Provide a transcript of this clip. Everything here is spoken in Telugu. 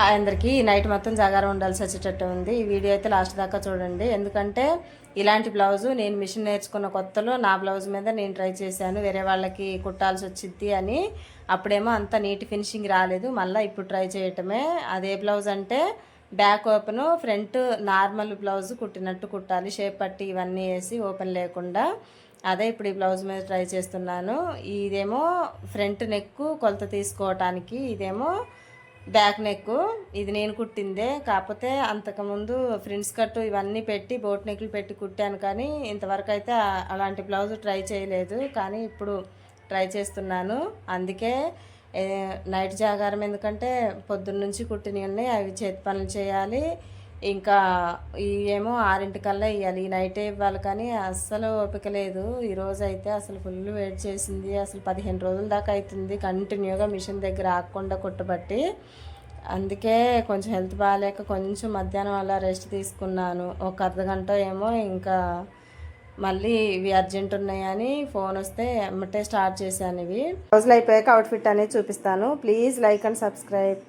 హాయ్ అందరికీ ఈ నైట్ మొత్తం జాగారం ఉండాల్సి వచ్చేటట్టు ఉంది. ఈ వీడియో అయితే లాస్ట్ దాకా చూడండి. ఎందుకంటే ఇలాంటి బ్లౌజు నేను మిషన్ నేర్చుకున్న కొత్తలో నా బ్లౌజ్ మీద నేను ట్రై చేశాను. వేరే వాళ్ళకి కుట్టాల్సి వచ్చింది అని అప్పుడేమో అంత నీట్ ఫినిషింగ్ రాలేదు. మళ్ళీ ఇప్పుడు ట్రై చేయటమే. అదే బ్లౌజ్ అంటే back open front normal blouse కుట్టినట్టు కుట్టాలి. షేప్ పట్టి ఇవన్నీ వేసి ఓపెన్ లేకుండా అదే ఇప్పుడు ఈ బ్లౌజ్ మీద ట్రై చేస్తున్నాను. ఇదేమో ఫ్రంట్ నెక్ కొలత తీసుకోవటానికి ఇదేమో బ్యాక్ నెక్. ఇది నేను కుట్టిందే. కాకపోతే అంతకుముందు ఫ్రిండ్స్ కట్టు ఇవన్నీ పెట్టి బోట్ నెక్లు పెట్టి కుట్టాను కానీ ఇంతవరకు అయితే అలాంటి బ్లౌజ్ ట్రై చేయలేదు. కానీ ఇప్పుడు ట్రై చేస్తున్నాను. అందుకే నైట్ జాగారం ఎందుకంటే పొద్దున్న నుంచి కుట్టినవి ఉన్నాయి అవి చేతి పనులు చేయాలి. ఇంకా ఇవేమో ఆరింటికల్లా ఇవ్వాలి ఈ నైటే ఇవ్వాలి కానీ అస్సలు ఓపిక లేదు. ఈరోజు అయితే అసలు ఫుల్ వెయిట్ చేసింది. అసలు పదిహేను రోజుల దాకా అవుతుంది కంటిన్యూగా మిషన్ దగ్గర ఆగకుండా కుట్టబట్టి అందుకే కొంచెం హెల్త్ బాగాలేక కొంచెం మధ్యాహ్నం అలా రెస్ట్ తీసుకున్నాను. ఒక అర్ధగంట ఏమో ఇంకా మళ్ళీ ఇవి అర్జెంట్ ఉన్నాయని ఫోన్ వస్తే ఎమ్మటే స్టార్ట్ చేశాను ఇవి. రోజులు అయిపోయాక అవుట్ఫిట్ అనేది చూపిస్తాను. Please like and subscribe